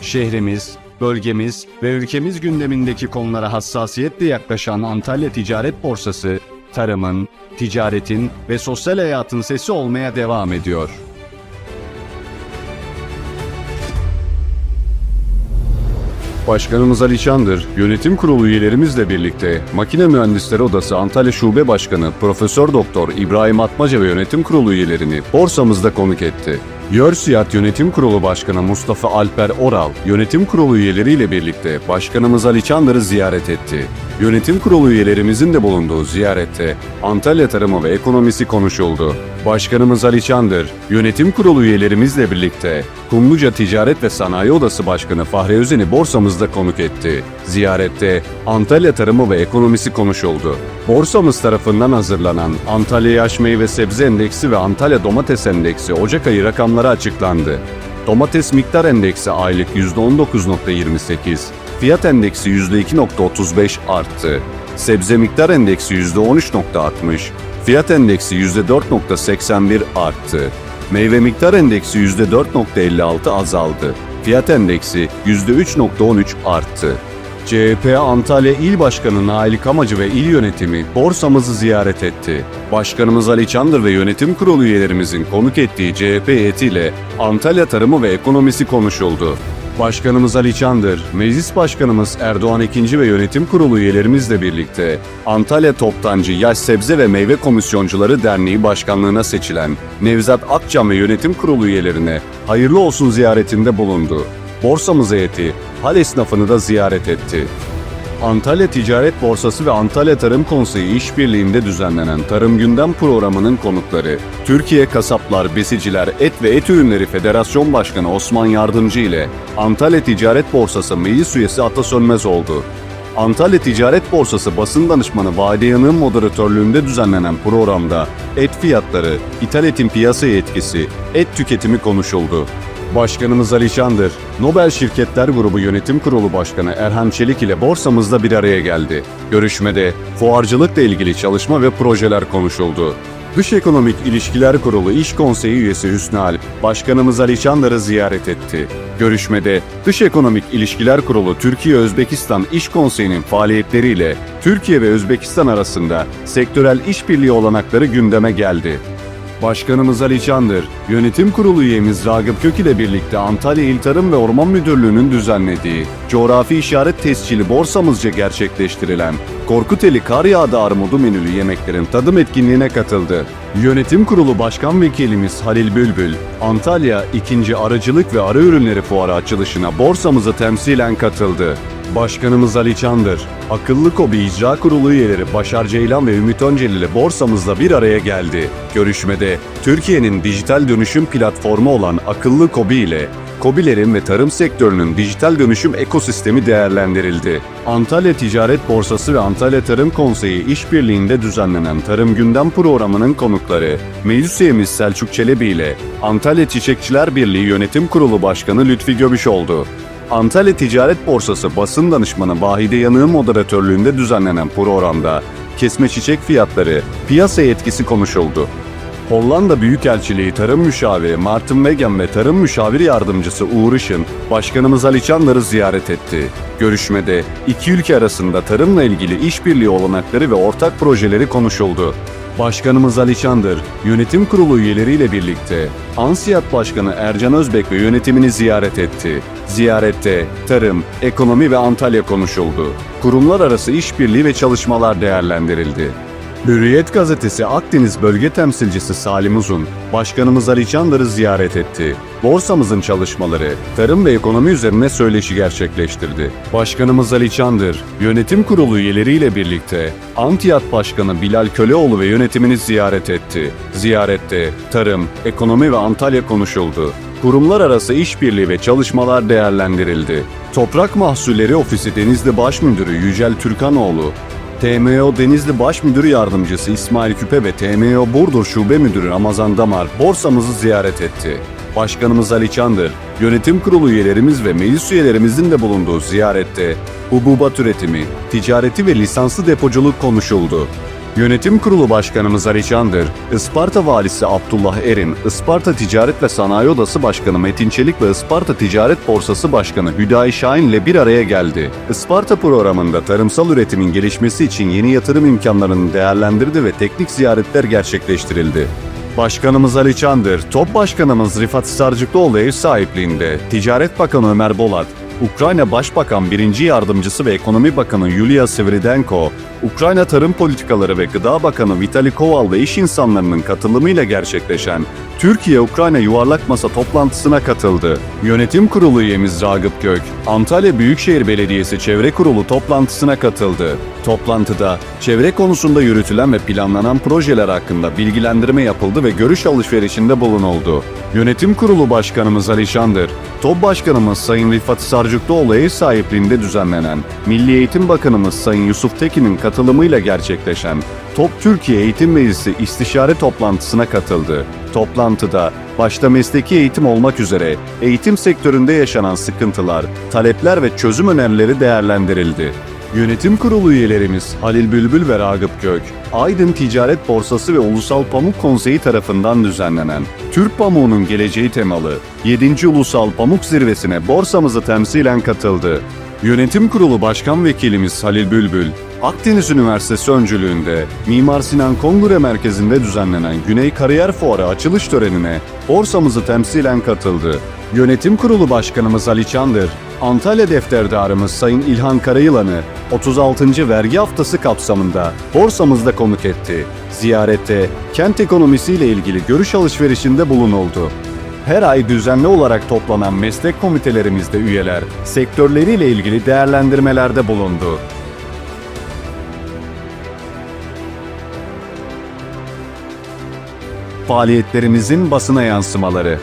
Şehrimiz, bölgemiz ve ülkemiz gündemindeki konulara hassasiyetle yaklaşan Antalya Ticaret Borsası, tarımın, ticaretin ve sosyal hayatın sesi olmaya devam ediyor. Başkanımız Ali Çandır, yönetim kurulu üyelerimizle birlikte Makine Mühendisleri Odası Antalya Şube Başkanı Profesör Doktor İbrahim Atmaca ve yönetim kurulu üyelerini borsamızda konuk etti. Yörsiyat Yönetim Kurulu Başkanı Mustafa Alper Oral, yönetim kurulu üyeleriyle birlikte Başkanımız Ali Çandır'ı ziyaret etti. Yönetim kurulu üyelerimizin de bulunduğu ziyarette Antalya tarımı ve ekonomisi konuşuldu. Başkanımız Ali Çandır, yönetim kurulu üyelerimizle birlikte Kumluca Ticaret ve Sanayi Odası Başkanı Fahri Özen'i borsamızda konuk etti. Ziyarette Antalya tarımı ve ekonomisi konuşuldu. Borsamız tarafından hazırlanan Antalya Yaş Meyve Sebze Endeksi ve Antalya Domates Endeksi Ocak ayı rakamları açıklandı. Domates miktar endeksi aylık %19.28, fiyat endeksi %2.35 arttı. Sebze miktar endeksi %13.60, fiyat endeksi %4.81 arttı. Meyve miktar endeksi %4.56 azaldı. Fiyat endeksi %3.13 arttı. CHP Antalya İl Başkanı Nail Kamacı ve il yönetimi borsamızı ziyaret etti. Başkanımız Ali Çandır ve yönetim kurulu üyelerimizin konuk ettiği CHP heyetiyle Antalya tarımı ve ekonomisi konuşuldu. Başkanımız Ali Çandır, Meclis Başkanımız Erdoğan II ve yönetim kurulu üyelerimizle birlikte Antalya Toptancı Yaş Sebze ve Meyve Komisyoncuları Derneği Başkanlığına seçilen Nevzat Akçam ve yönetim kurulu üyelerine hayırlı olsun ziyaretinde bulundu. Borsamız heyeti hal esnafını da ziyaret etti. Antalya Ticaret Borsası ve Antalya Tarım Konseyi işbirliğinde düzenlenen Tarım Gündem programının konukları, Türkiye Kasaplar, Besiciler, Et ve Et Ürünleri Federasyon Başkanı Osman Yardımcı ile Antalya Ticaret Borsası Meclis Üyesi Ata Sönmez oldu. Antalya Ticaret Borsası basın danışmanı Vade Yanık'ın moderatörlüğünde düzenlenen programda et fiyatları, ithal etin piyasaya etkisi, et tüketimi konuşuldu. Başkanımız Ali Çandır, Nobel Şirketler Grubu Yönetim Kurulu Başkanı Erhan Çelik ile borsamızda bir araya geldi. Görüşmede fuarcılıkla ilgili çalışma ve projeler konuşuldu. Dış Ekonomik İlişkiler Kurulu İş Konseyi üyesi Hüsnü Alp, Başkanımız Ali Çandar'ı ziyaret etti. Görüşmede Dış Ekonomik İlişkiler Kurulu Türkiye-Özbekistan İş Konseyi'nin faaliyetleriyle Türkiye ve Özbekistan arasında sektörel işbirliği olanakları gündeme geldi. Başkanımız Ali Çandır, yönetim kurulu üyemiz Ragıp Kök ile birlikte Antalya İl Tarım ve Orman Müdürlüğü'nün düzenlediği coğrafi işaret tescili borsamızca gerçekleştirilen Korkuteli Kar Yağdı Armudu menülü yemeklerin tadım etkinliğine katıldı. Yönetim Kurulu Başkan Vekilimiz Halil Bülbül, Antalya 2. Arıcılık ve Arı Ürünleri Fuarı açılışına borsamıza temsilen katıldı. Başkanımız Ali Çandır, Akıllı Kobi İcra Kurulu üyeleri Başar Ceylan ve Ümit Öncel ile borsamızda bir araya geldi. Görüşmede Türkiye'nin dijital dönüşüm platformu olan Akıllı Kobi ile Kobilerin ve tarım sektörünün dijital dönüşüm ekosistemi değerlendirildi. Antalya Ticaret Borsası ve Antalya Tarım Konseyi işbirliğinde düzenlenen Tarım Gündem programının konukları Meclis üyemiz Selçuk Çelebi ile Antalya Çiçekçiler Birliği Yönetim Kurulu Başkanı Lütfi Göbüş oldu. Antalya Ticaret Borsası basın danışmanı Vahide Yanık'ın moderatörlüğünde düzenlenen programda kesme çiçek fiyatları, piyasa etkisi konuşuldu. Hollanda Büyükelçiliği Tarım Müşaviri Martin Wegen ve Tarım Müşavir Yardımcısı Uğur Işın, Başkanımız Ali Çandar'ı ziyaret etti. Görüşmede iki ülke arasında tarımla ilgili işbirliği olanakları ve ortak projeleri konuşuldu. Başkanımız Ali Çandır, yönetim kurulu üyeleriyle birlikte Ansiyat Başkanı Ercan Özbek ve yönetimini ziyaret etti. Ziyarette tarım, ekonomi ve Antalya konuşuldu. Kurumlar arası işbirliği ve çalışmalar değerlendirildi. Hürriyet gazetesi Akdeniz bölge temsilcisi Salim Uzun, Başkanımız Ali Çandar'ı ziyaret etti. Borsamızın çalışmaları, tarım ve ekonomi üzerine söyleşi gerçekleştirdi. Başkanımız Ali Çandır, yönetim kurulu üyeleriyle birlikte Antiyat Başkanı Bilal Köleoğlu ve yönetimini ziyaret etti. Ziyarette tarım, ekonomi ve Antalya konuşuldu. Kurumlar arası işbirliği ve çalışmalar değerlendirildi. Toprak Mahsulleri Ofisi Denizli Baş Müdürü Yücel Türkanoğlu, TMO Denizli Baş Müdürü Yardımcısı İsmail Küpe ve TMO Burdur Şube Müdürü Ramazan Damar borsamızı ziyaret etti. Başkanımız Ali Çandır, yönetim kurulu üyelerimiz ve meclis üyelerimizin de bulunduğu ziyarette hububat üretimi, ticareti ve lisanslı depoculuk konuşuldu. Yönetim Kurulu Başkanımız Ali Çandır, Isparta Valisi Abdullah Erin, Isparta Ticaret ve Sanayi Odası Başkanı Metin Çelik ve Isparta Ticaret Borsası Başkanı Hüdayi Şahin ile bir araya geldi. Isparta programında tarımsal üretimin gelişmesi için yeni yatırım imkanlarını değerlendirdi ve teknik ziyaretler gerçekleştirildi. Başkanımız Ali Çandır, Top Başkanımız Rifat Sarcıklıoğlu ev sahipliğinde, Ticaret Bakanı Ömer Bolat, Ukrayna Başbakan 1. Yardımcısı ve Ekonomi Bakanı Yulia Sviridenko, Ukrayna Tarım Politikaları ve Gıda Bakanı Vitali Koval ve iş insanlarının katılımıyla gerçekleşen Türkiye-Ukrayna Yuvarlak Masa toplantısına katıldı. Yönetim Kurulu üyemiz Ragıp Gök, Antalya Büyükşehir Belediyesi Çevre Kurulu toplantısına katıldı. Toplantıda çevre konusunda yürütülen ve planlanan projeler hakkında bilgilendirme yapıldı ve görüş alışverişinde bulunuldu. Yönetim Kurulu Başkanımız Ali Şandır, TOB Başkanımız Sayın Rifat Sarcıklıoğlu ev sahipliğinde düzenlenen, Milli Eğitim Bakanımız Sayın Yusuf Tekin'in katılımıyla gerçekleşen TOP Türkiye Eğitim Meclisi istişare toplantısına katıldı. Toplantıda başta mesleki eğitim olmak üzere eğitim sektöründe yaşanan sıkıntılar, talepler ve çözüm önerileri değerlendirildi. Yönetim kurulu üyelerimiz Halil Bülbül ve Ragıp Gök, Aydın Ticaret Borsası ve Ulusal Pamuk Konseyi tarafından düzenlenen Türk Pamuğu'nun geleceği temalı 7. Ulusal Pamuk Zirvesi'ne borsamızı temsilen katıldı. Yönetim Kurulu Başkan Vekilimiz Halil Bülbül, Akdeniz Üniversitesi öncülüğünde Mimar Sinan Kongre Merkezi'nde düzenlenen Güney Kariyer Fuarı açılış törenine borsamızı temsilen katıldı. Yönetim Kurulu Başkanımız Ali Çandır, Antalya Defterdarımız Sayın İlhan Karayılan'ı 36. vergi haftası kapsamında borsamızda konuk etti. Ziyarette kent ekonomisiyle ilgili görüş alışverişinde bulunuldu. Her ay düzenli olarak toplanan meslek komitelerimizde üyeler sektörleriyle ilgili değerlendirmelerde bulundu. Faaliyetlerimizin basına yansımaları